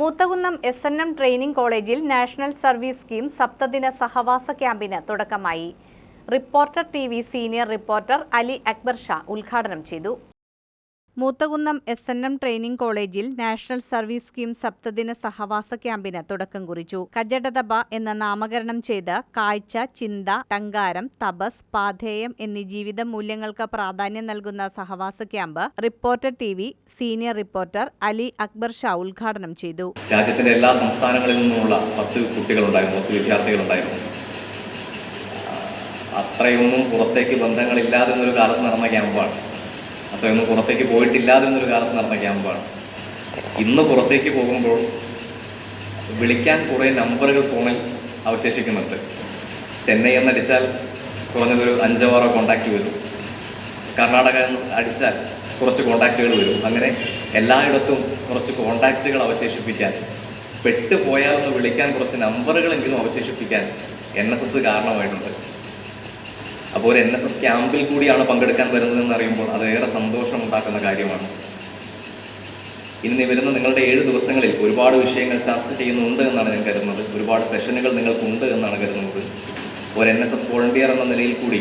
Moothakunnam S N M training കോളേജിൽ national service scheme സപ്തദിന സഹവാസ ക്യാമ്പിന് തുടക്കമായി. Reporter T senior reporter Ali Akbar Shah ഉദ്ഘാടനം ചെയ്തു. Moothakunnam S N M training കോളേജിൽ നാഷണൽ സർവീസ് സ്കീം സപ്തദിന സഹവാസ ക്യാമ്പിന് തുടക്കം കുറിച്ചു. കജടതബ എന്ന നാമകരണം ചെയ്ത് കാഴ്ച ചിന്ത ടങ്കാരം തപസ് പാധേയം എന്നീ ജീവിത മൂല്യങ്ങൾക്ക് പ്രാധാന്യം നൽകുന്ന സഹവാസ camp reporter T V senior reporter Ali Akbar Shah ഉദ്ഘാടനം ചെയ്തു. രാജ്യത്തിന്റെ എല്ലാ സംസ്ഥാനങ്ങളിൽ നിന്നുമുള്ള പത്ത് കുട്ടികളുണ്ടായിരുന്നു വിദ്യാർത്ഥികളുണ്ടായിരുന്നു. അത്രയൊന്നും പുറത്തേക്ക് ബന്ധങ്ങളില്ലാതെ ഒരു കാലത്ത് നടന്ന ക്യാമ്പാണ്. അത്രയൊന്നും പുറത്തേക്ക് പോയിട്ടില്ലാതെ എന്നൊരു കാലത്ത് നടന്ന ക്യാമ്പാണ്. ഇന്ന് പുറത്തേക്ക് പോകുമ്പോൾ വിളിക്കാൻ കുറേ നമ്പറുകൾ ഫോണിൽ അവശേഷിക്കുന്നുണ്ട്. ചെന്നൈ എന്നടിച്ചാൽ കുറഞ്ഞതൊരു അഞ്ചോ ആറോ കോണ്ടാക്റ്റ് വരും. കർണാടക എന്ന് അടിച്ചാൽ കുറച്ച് കോണ്ടാക്റ്റുകൾ വരും. അങ്ങനെ എല്ലായിടത്തും കുറച്ച് കോണ്ടാക്റ്റുകൾ അവശേഷിപ്പിക്കാൻ പെട്ടുപോയാൽ ഒന്ന് വിളിക്കാൻ കുറച്ച് നമ്പറുകളെങ്കിലും അവശേഷിപ്പിക്കാൻ എൻ എസ് എസ് കാരണമായിട്ടുണ്ട്. അപ്പോൾ ഒരു എൻ എസ് എസ് ക്യാമ്പിൽ കൂടിയാണ് പങ്കെടുക്കാൻ വരുന്നതെന്ന് അറിയുമ്പോൾ അത് ഏറെ സന്തോഷമുണ്ടാക്കുന്ന കാര്യമാണ്. ഇനി വരുന്ന നിങ്ങളുടെ ഏഴ് ദിവസങ്ങളിൽ ഒരുപാട് വിഷയങ്ങൾ ചർച്ച ചെയ്യുന്നുണ്ട് എന്നാണ് ഞാൻ കരുതുന്നത്. ഒരുപാട് സെഷനുകൾ നിങ്ങൾക്കുണ്ട് എന്നാണ് കരുതുന്നത്. ഒരു എൻ എസ് എസ് വോളണ്ടിയർ എന്ന നിലയിൽ കൂടി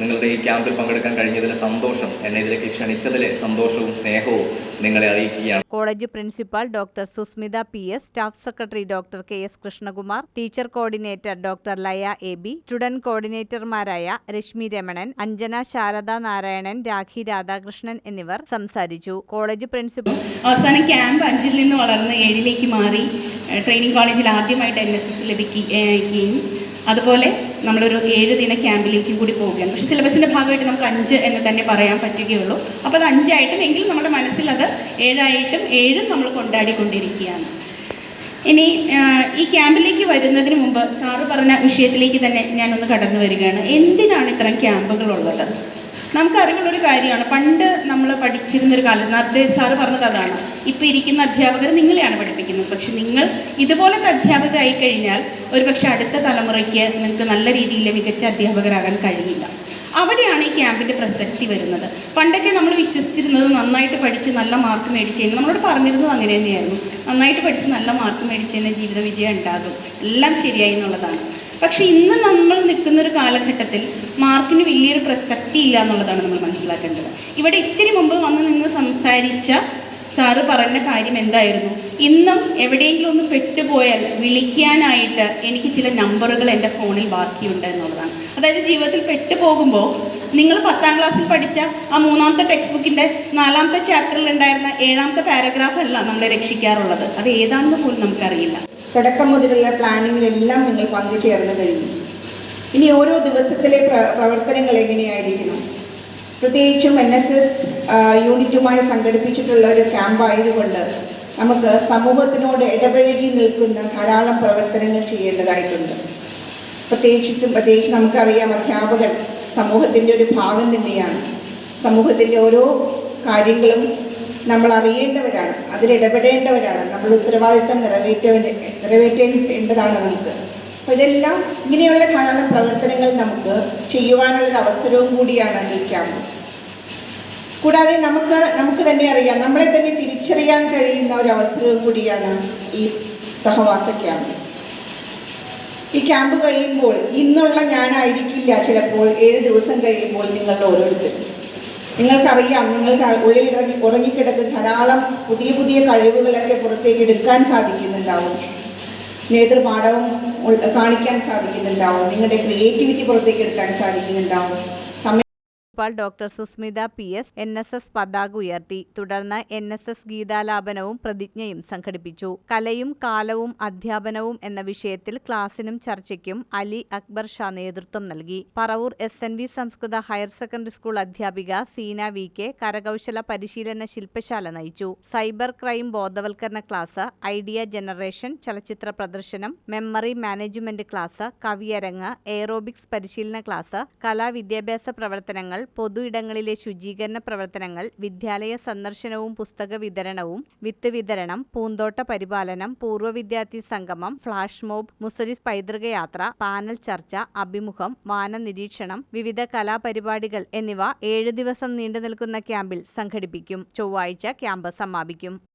നിങ്ങളുടെ ഈ ക്യാമ്പിൽ പങ്കെടുക്കാൻ കഴിഞ്ഞതിലെ സന്തോഷം എന്നെ ഇതിലേക്ക് ക്ഷണിച്ചതിലെ സന്തോഷവും സ്നേഹവും നിങ്ങളെ അറിയിക്കുകയാണ്. College principal doctor Susmitha P S staff secretary doctor K S Krishnakumar teacher coordinator doctor Laya A B student കോർഡിനേറ്റർമാരായ Reshmi Ramanan Anjana Sharada Narayanan Rakhi Radhakrishnan എന്നിവർ സംസാരിച്ചു. കോളേജ് പ്രിൻസിപ്പൽ അവസാനം ക്യാമ്പ് അഞ്ചിൽ നിന്ന് വളർന്ന് ഏഴിലേക്ക് മാറി ട്രെയിനിങ് കോളേജിൽ ആദ്യമായിട്ട് എൻ എസ് എസ് ലഭിക്കുകയും അതുപോലെ നമ്മളൊരു ഏഴ് ദിന ക്യാമ്പിലേക്കും കൂടി പോവുകയാണ്. പക്ഷേ സിലബസിന്റെ ഭാഗമായിട്ട് നമുക്ക് അഞ്ച് എന്ന് തന്നെ പറയാൻ പറ്റുകയുള്ളൂ. അപ്പോൾ അത് അഞ്ചായിട്ടും എങ്കിലും നമ്മുടെ മനസ്സിൽ അത് ഏഴായിട്ടും ഏഴും നമ്മൾ കൊണ്ടാടിക്കൊണ്ടിരിക്കുകയാണ്. ഇനി ഈ ക്യാമ്പിലേക്ക് വരുന്നതിന് മുമ്പ് സാറ് പറഞ്ഞ വിഷയത്തിലേക്ക് തന്നെ ഞാനൊന്ന് കടന്നു വരികയാണ്. എന്തിനാണ് ഇത്തരം ക്യാമ്പുകളുള്ളത്? നമുക്കറിവുള്ളൊരു കാര്യമാണ്. പണ്ട് നമ്മൾ പഠിച്ചിരുന്നൊരു കാലം അദ്ദേഹം സാറ് പറഞ്ഞത് അതാണ്. ഇപ്പോൾ ഇരിക്കുന്ന അധ്യാപകർ നിങ്ങളെയാണ് പഠിപ്പിക്കുന്നത്. പക്ഷെ നിങ്ങൾ ഇതുപോലത്തെ അധ്യാപകരായി കഴിഞ്ഞാൽ ഒരുപക്ഷെ അടുത്ത തലമുറയ്ക്ക് നിങ്ങൾക്ക് നല്ല രീതിയിൽ മികച്ച അധ്യാപകരാകാൻ കഴിയില്ല. അവിടെയാണ് ഈ ക്യാമ്പിന്റെ പ്രസക്തി വരുന്നത്. പണ്ടൊക്കെ നമ്മൾ വിശ്വസിച്ചിരുന്നത് നന്നായിട്ട് പഠിച്ച് നല്ല മാർക്ക് മേടിച്ച് കഴിഞ്ഞാൽ നമ്മളോട് പറഞ്ഞിരുന്നത് അങ്ങനെ തന്നെയായിരുന്നു. നന്നായിട്ട് പഠിച്ച് നല്ല മാർക്ക് മേടിച്ച് കഴിഞ്ഞാൽ ജീവിത വിജയം ഉണ്ടാകും. എല്ലാം ശരിയായി എന്നുള്ളതാണ്. പക്ഷേ ഇന്ന് നമ്മൾ നിൽക്കുന്ന ഒരു കാലഘട്ടത്തിൽ മാർക്കിന് വലിയൊരു പ്രസക്തി ഇല്ല എന്നുള്ളതാണ് നമ്മൾ മനസ്സിലാക്കേണ്ടത്. ഇവിടെ ഇത്തിരി മുമ്പ് വന്ന് നിന്ന് സംസാരിച്ച സാറ് പറഞ്ഞ കാര്യം എന്തായിരുന്നു? ഇന്നും എവിടെയെങ്കിലും ഒന്ന് പെട്ടുപോയാൽ വിളിക്കാനായിട്ട് എനിക്ക് ചില നമ്പറുകൾ എന്റെ ഫോണിൽ ബാക്കിയുണ്ട് എന്നുള്ളതാണ്. അതായത് ജീവിതത്തിൽ പെട്ടുപോകുമ്പോൾ നിങ്ങൾ പത്താം ക്ലാസ്സിൽ പഠിച്ച ആ മൂന്നാമത്തെ ടെക്സ്റ്റ് ബുക്കിന്റെ നാലാമത്തെ ചാപ്റ്ററിൽ ഉണ്ടായിരുന്ന ഏഴാമത്തെ പാരഗ്രാഫ് അല്ല നമ്മളെ രക്ഷിക്കാറുള്ളത്. അത് ഏതാണെന്ന് പോലും നമുക്കറിയില്ല. തുടക്കം മുതലുള്ള പ്ലാനിങ്ങിലെല്ലാം നിങ്ങൾ പങ്കുചേർന്ന് കഴിഞ്ഞു. ഇനി ഓരോ ദിവസത്തിലെ പ്ര പ്രവർത്തനങ്ങൾ എങ്ങനെയായിരിക്കണം? പ്രത്യേകിച്ചും എൻ എസ് എസ് യൂണിറ്റുമായി സംഘടിപ്പിച്ചിട്ടുള്ള ഒരു ക്യാമ്പ് ആയതുകൊണ്ട് നമുക്ക് സമൂഹത്തിനോട് ഇടപഴകി നിൽക്കുന്ന ധാരാളം പ്രവർത്തനങ്ങൾ ചെയ്യേണ്ടതായിട്ടുണ്ട്. പ്രത്യേകിച്ചിട്ടും പ്രത്യേകിച്ച് നമുക്കറിയാം അധ്യാപകർ സമൂഹത്തിന്റെ ഒരു ഭാഗം തന്നെയാണ്. സമൂഹത്തിന്റെ ഓരോ കാര്യങ്ങളും നമ്മൾ അറിയേണ്ടവരാണ് അതിലിടപെടേണ്ടവരാണ്. നമ്മൾ ഉത്തരവാദിത്തം നിറവേറ്റേണ്ട നിറവേറ്റേണ്ടതാണ് നമുക്ക്. അപ്പോൾ ഇതെല്ലാം ഇങ്ങനെയുള്ള ധാരാളം പ്രവർത്തനങ്ങൾ നമുക്ക് ചെയ്യുവാനുള്ളൊരു അവസരവും കൂടിയാണ് ഈ ക്യാമ്പ്. കൂടാതെ നമുക്ക് നമുക്ക് തന്നെ അറിയാം. നമ്മളെ തന്നെ തിരിച്ചറിയാൻ കഴിയുന്ന ഒരു അവസരവും കൂടിയാണ് ഈ സഹവാസ ക്യാമ്പ്. ഈ ക്യാമ്പ് കഴിയുമ്പോൾ ഇന്നുള്ള ഞാനായിരിക്കില്ല ചിലപ്പോൾ ഏഴ് ദിവസം കഴിയുമ്പോൾ നിങ്ങളുടെ ഓരോരുത്തരും. നിങ്ങൾക്കറിയാം നിങ്ങൾക്ക് ഉള്ളിൽ ഇറങ്ങി ഉറങ്ങിക്കിടക്കുന്ന ധാരാളം പുതിയ പുതിയ കഴിവുകളൊക്കെ പുറത്തേക്ക് എടുക്കാൻ സാധിക്കുന്നുണ്ടാവും. നേതൃപാഠവും കാണിക്കാൻ സാധിക്കുന്നുണ്ടാവും. നിങ്ങളുടെ ക്രിയേറ്റിവിറ്റി പുറത്തേക്ക് എടുക്കാൻ സാധിക്കുന്നുണ്ടാവും. Principal doctor Susmitha P S N S S പതാക ഉയർത്തി. തുടർന്ന് എൻ എസ് എസ് ഗീതാലാപനവും പ്രതിജ്ഞയും സംഘടിപ്പിച്ചു. കലയും കാലവും അധ്യാപനവും എന്ന വിഷയത്തിൽ ക്ലാസിനും ചർച്ചയ്ക്കും അലി അക്ബർ ഷാ നേതൃത്വം നൽകി. പറവൂർ എസ് എൻ വി സംസ്കൃത ഹയർ സെക്കൻഡറി സ്കൂൾ അധ്യാപിക സീന വി കെ കരകൗശല പരിശീലന ശില്പശാല നയിച്ചു. സൈബർ ക്രൈം ബോധവൽക്കരണ ക്ലാസ് ഐഡിയ ജനറേഷൻ ചലച്ചിത്ര പ്രദർശനം മെമ്മറി മാനേജ്മെന്റ് ക്ലാസ് കവിയരങ്ങ് എയറോബിക്സ് പരിശീലന ക്ലാസ് കലാവിദ്യാഭ്യാസ പ്രവർത്തനങ്ങൾ പൊതു ഇടങ്ങളിലെ ശുചീകരണ പ്രവർത്തനങ്ങൾ വിദ്യാലയ സന്ദർശനവും പുസ്തക വിതരണവും വിത്ത് വിതരണം പൂന്തോട്ട പരിപാലനം പൂർവ വിദ്യാർത്ഥി സംഗമം ഫ്ലാഷ് മോബ് മുസരിസ് പൈതൃക യാത്ര പാനൽ ചർച്ച അഭിമുഖം വാന നിരീക്ഷണം വിവിധ കലാപരിപാടികൾ എന്നിവ ഏഴ് ദിവസം നീണ്ടു നിൽക്കുന്ന ക്യാമ്പിൽ സംഘടിപ്പിക്കും. ചൊവ്വാഴ്ച ക്യാമ്പ് സമാപിക്കും.